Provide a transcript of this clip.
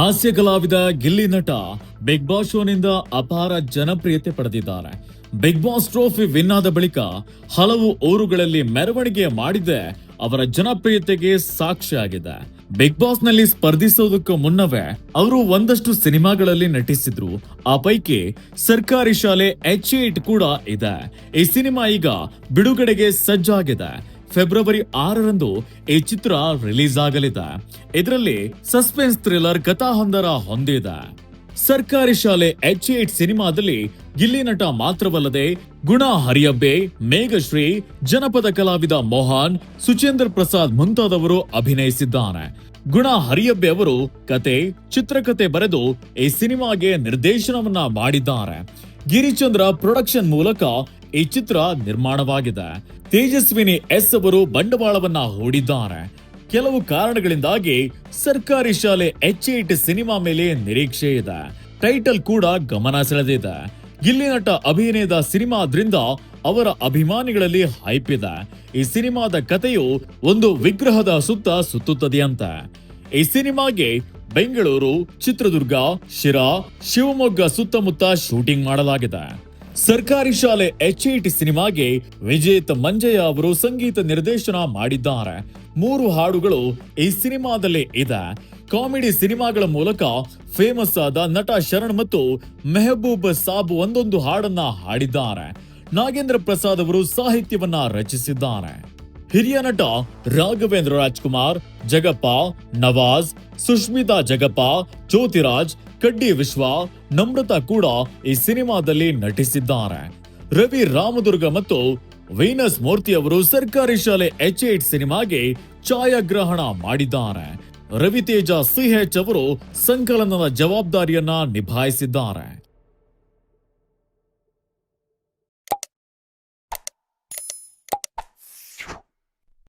ಹಾಸ್ಯ ಕಲಾವಿದ ಗಿಲ್ಲಿ ನಟ ಬಿಗ್ ಬಾಸ್ ಶೋನಿಂದ ಅಪಾರ ಜನಪ್ರಿಯತೆ ಪಡೆದಿದ್ದಾರೆ. ಬಿಗ್ ಬಾಸ್ ಟ್ರೋಫಿ ವಿನ್ ಆದ ಬಳಿಕ ಹಲವು ಊರುಗಳಲ್ಲಿ ಮೆರವಣಿಗೆ ಮಾಡಿದೆ ಅವರ ಜನಪ್ರಿಯತೆಗೆ ಸಾಕ್ಷಿಯಾಗಿದೆ. ಬಿಗ್ ಬಾಸ್ನಲ್ಲಿ ಸ್ಪರ್ಧಿಸೋದಕ್ಕೂ ಮುನ್ನವೇ ಅವರು ಒಂದಷ್ಟು ಸಿನಿಮಾಗಳಲ್ಲಿ ನಟಿಸಿದ್ರು. ಆ ಪೈಕಿ ಸರ್ಕಾರಿ ಶಾಲೆ ಎಚ್ ಏಟ್ ಕೂಡ ಇದೆ. ಈ ಸಿನಿಮಾ ಈಗ ಬಿಡುಗಡೆಗೆ ಸಜ್ಜಾಗಿದೆ. ಫೆಬ್ರವರಿ ಆರರಂದು ಈ ಚಿತ್ರ ರಿಲೀಸ್ ಆಗಲಿದೆ ಇದರಲ್ಲಿ ಸಸ್ಪೆನ್ಸ್ ಥ್ರಿಲ್ಲರ್ ಕಥಾಹೊಂದರ ಹೊಂದಿದೆ. ಸರ್ಕಾರಿ ಶಾಲೆ ಎಚ್ ಏಟ್ ಸಿನಿಮಾದಲ್ಲಿ ಗಿಲ್ಲಿ ನಟ ಮಾತ್ರವಲ್ಲದೆ ಗುಣ ಹರಿಯಬ್ಬೆ, ಮೇಘಶ್ರೀ, ಜನಪದ ಕಲಾವಿದ ಮೋಹನ್, ಸುಚೇಂದ್ರ ಪ್ರಸಾದ್ ಮುಂತಾದವರು ಅಭಿನಯಿಸಿದ್ದಾರೆ. ಗುಣ ಹರಿಯಬ್ಬೆ ಅವರು ಕತೆ, ಚಿತ್ರಕತೆ ಬರೆದು ಈ ಸಿನಿಮಾಗೆ ನಿರ್ದೇಶನವನ್ನ ಮಾಡಿದ್ದಾರೆ. ಗಿರಿಚಂದ್ರ ಪ್ರೊಡಕ್ಷನ್ ಮೂಲಕ ಈ ಚಿತ್ರ ನಿರ್ಮಾಣವಾಗಿದೆ. ತೇಜಸ್ವಿನಿ ಎಸ್ ಅವರು ಬಂಡವಾಳವನ್ನ ಹೂಡಿದ್ದಾರೆ. ಕೆಲವು ಕಾರಣಗಳಿಂದಾಗಿ ಸರ್ಕಾರಿ ಶಾಲೆ ಎಚ್ ಏಟ್ ಸಿನಿಮಾ ಮೇಲೆ ನಿರೀಕ್ಷೆ ಇದೆ. ಟೈಟಲ್ ಕೂಡ ಗಮನ ಸೆಳೆದಿದೆ. ಗಿಲ್ಲಿ ನಟ ಅಭಿನಯದ ಸಿನಿಮಾದ್ರಿಂದ ಅವರ ಅಭಿಮಾನಿಗಳಲ್ಲಿ ಹೈಪ್ ಇದೆ. ಈ ಸಿನಿಮಾದ ಕಥೆಯು ಒಂದು ವಿಗ್ರಹದ ಸುತ್ತ ಸುತ್ತುತ್ತದೆಯಂತೆ. ಈ ಸಿನಿಮಾಗೆ ಬೆಂಗಳೂರು, ಚಿತ್ರದುರ್ಗ, ಶಿರಾ, ಶಿವಮೊಗ್ಗ ಸುತ್ತಮುತ್ತ ಶೂಟಿಂಗ್ ಮಾಡಲಾಗಿದೆ. ಸರ್ಕಾರಿ ಶಾಲೆ ಎಚ್ ಟಿ ಸಿನಿಮಾಗೆ ವಿಜೇತ್ ಮಂಜಯ್ಯ ಅವರು ಸಂಗೀತ ನಿರ್ದೇಶನ ಮಾಡಿದ್ದಾರೆ. ಮೂರು ಹಾಡುಗಳು ಈ ಸಿನಿಮಾದಲ್ಲಿ ಇದೆ. ಕಾಮಿಡಿ ಸಿನಿಮಾಗಳ ಮೂಲಕ ಫೇಮಸ್ ಆದ ನಟ ಶರಣ್ ಮತ್ತು ಮೆಹಬೂಬ್ ಸಾಬ್ ಒಂದೊಂದು ಹಾಡನ್ನ ಹಾಡಿದ್ದಾರೆ. ನಾಗೇಂದ್ರ ಪ್ರಸಾದ್ ಅವರು ಸಾಹಿತ್ಯವನ್ನ ರಚಿಸಿದ್ದಾರೆ. ಹಿರಿಯ ನಟ ರಾಘವೇಂದ್ರ ರಾಜ್ಕುಮಾರ್, ಜಗಪ್ಪ, ನವಾಜ್, ಸುಷ್ಮಿತಾ ಜಗಪ್ಪ, ಜ್ಯೋತಿರಾಜ್ ಕಡ್ಡಿ ವಿಶ್ವ, ನಮ್ರತಾ ಕೂಡ ಈ ಸಿನಿಮಾದಲ್ಲಿ ನಟಿಸಿದ್ದಾರೆ. ರವಿ ರಾಮದುರ್ಗ ಮತ್ತು ವೀನಸ್ ಮೂರ್ತಿ ಅವರು ಸರ್ಕಾರಿ ಶಾಲೆ ಎಚ್ ಏಟ್ ಸಿನಿಮಾಗೆ ಛಾಯಾಗ್ರಹಣ ಮಾಡಿದ್ದಾರೆ. ರವಿತೇಜ ಸಿಹೆಚ್ ಅವರು ಸಂಕಲನದ ಜವಾಬ್ದಾರಿಯನ್ನ ನಿಭಾಯಿಸಿದ್ದಾರೆ.